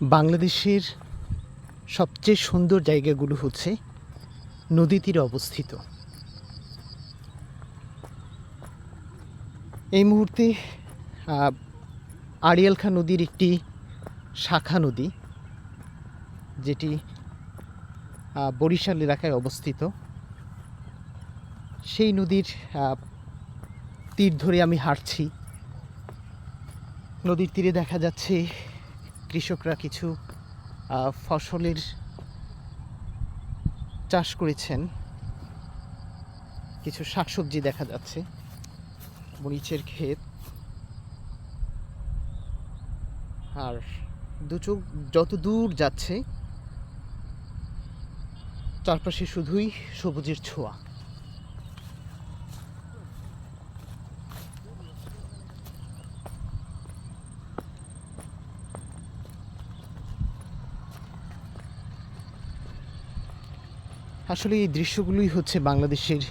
বাংলাদেশের সবচেয়ে সুন্দর জায়গাগুলো হচ্ছে নদী তীরে অবস্থিত। এই মুহূর্তে আড়িয়াল খাঁ নদীর একটি শাখা নদী, যেটি বরিশাল এলাকায় অবস্থিত। সেই নদীর তীর ধরে আমি হাঁটছি। নদীর তীরে দেখা যাচ্ছে কৃষকরা কিছু ফসলের চাষ করেছেন। কিছু শাকসবজি দেখা যাচ্ছে, মরিচের ক্ষেত। আর দু চোখ, যত দূর যাচ্ছে, চারপাশে শুধুই সবুজের ছোঁয়া। আসলে এই দৃশ্যগুলোই হচ্ছে বাংলাদেশের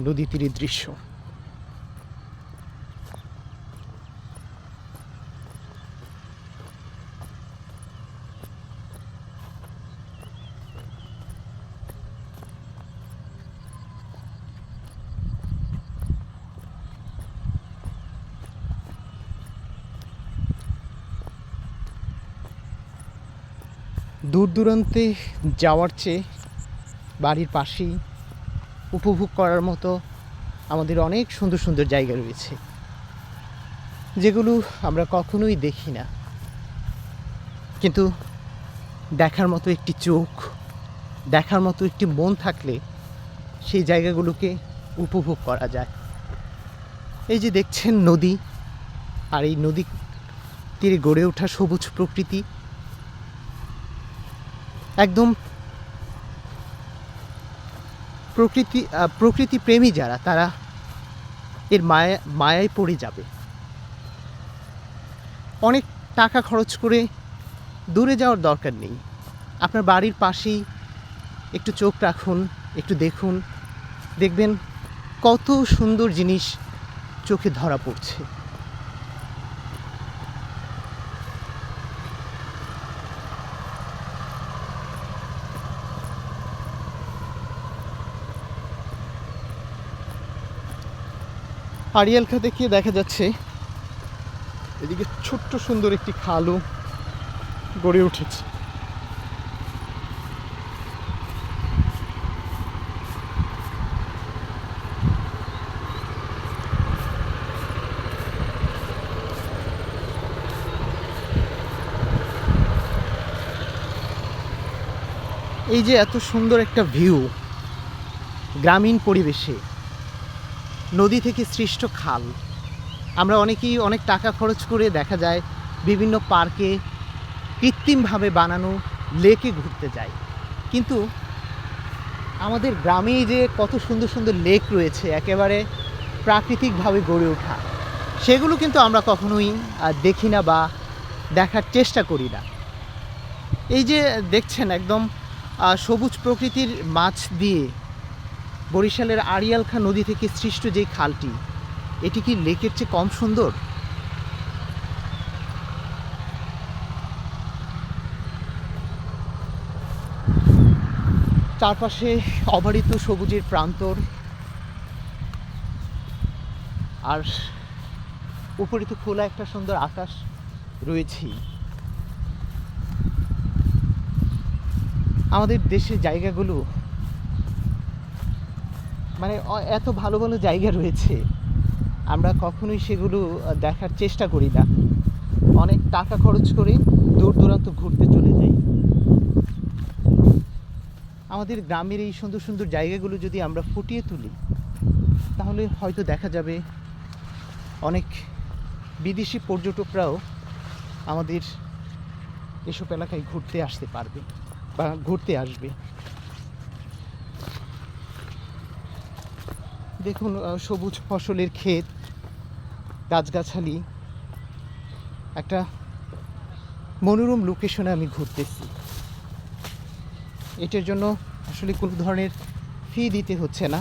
নদী তীরের দৃশ্য। দূর দূরান্তে যাওয়ার চেয়ে বাড়ির পাশেই উপভোগ করার মতো আমাদের অনেক সুন্দর সুন্দর জায়গা রয়েছে, যেগুলো আমরা কখনোই দেখি না। কিন্তু দেখার মতো একটি চোখ, দেখার মতো একটি মন থাকলে সেই জায়গাগুলোকে উপভোগ করা যায়। এই যে দেখছেন নদী, আর এই নদী তীরে গড়ে ওঠা সবুজ প্রকৃতি, একদম প্রকৃতি প্রকৃতি প্রেমী যারা, তারা এর মায়া, মায়ায় পড়ে যাবে। অনেক টাকা খরচ করে দূরে যাওয়ার দরকার নেই। আপনার বাড়ির পাশেই একটু চোখ রাখুন, একটু দেখুন, দেখবেন কত সুন্দর জিনিস চোখে ধরা পড়ছে। আড়িয়াল খা দেখিয়ে দেখা যাচ্ছে এদিকে ছোট্ট সুন্দর একটি খালও গড়ে উঠেছে। এই যে এত সুন্দর একটা ভিউ, গ্রামীণ পরিবেশে। নদী থেকে সৃষ্ট খাল। আমরা অনেকেই অনেক টাকা খরচ করে দেখা যায় বিভিন্ন পার্কে কৃত্রিমভাবে বানানো লেকে ঘুরতে যাই। কিন্তু আমাদের গ্রামেই যে কত সুন্দর সুন্দর লেক রয়েছে, একেবারে প্রাকৃতিকভাবে গড়ে ওঠা, সেগুলো কিন্তু আমরা কখনোই দেখি না বা দেখার চেষ্টা করি না। এই যে দেখছেন একদম সবুজ প্রকৃতির মাছ দিয়ে বরিশালের আড়িয়াল খাঁ নদী থেকে সৃষ্ট যে খালটি, এটি কি লেকের চেয়ে কম সুন্দর? চারপাশে অবারিত সবুজের প্রান্তর আর উপরে তো খোলা একটা সুন্দর আকাশ রয়েছেই আমাদের দেশের জায়গাগুলো মানে এত ভালো ভালো জায়গা রয়েছে। আমরা কখনোই সেগুলো দেখার চেষ্টা করি না। অনেক টাকা খরচ করে দূর দূরান্ত ঘুরতে চলে যাই। আমাদের গ্রামের এই সুন্দর সুন্দর জায়গাগুলো যদি আমরা ফুটিয়ে তুলি, তাহলে হয়তো দেখা যাবে অনেক বিদেশি পর্যটকরাও আমাদের এসব এলাকায় ঘুরতে আসতে পারবে বা ঘুরতে আসবে। দেখুন সবুজ ফসলের ক্ষেত, গাছগাছালি, একটা মনোরম লোকেশনে আমি ঘুরতেছি। এটার জন্য আসলে কোনো ধরনের ফি দিতে হচ্ছে না।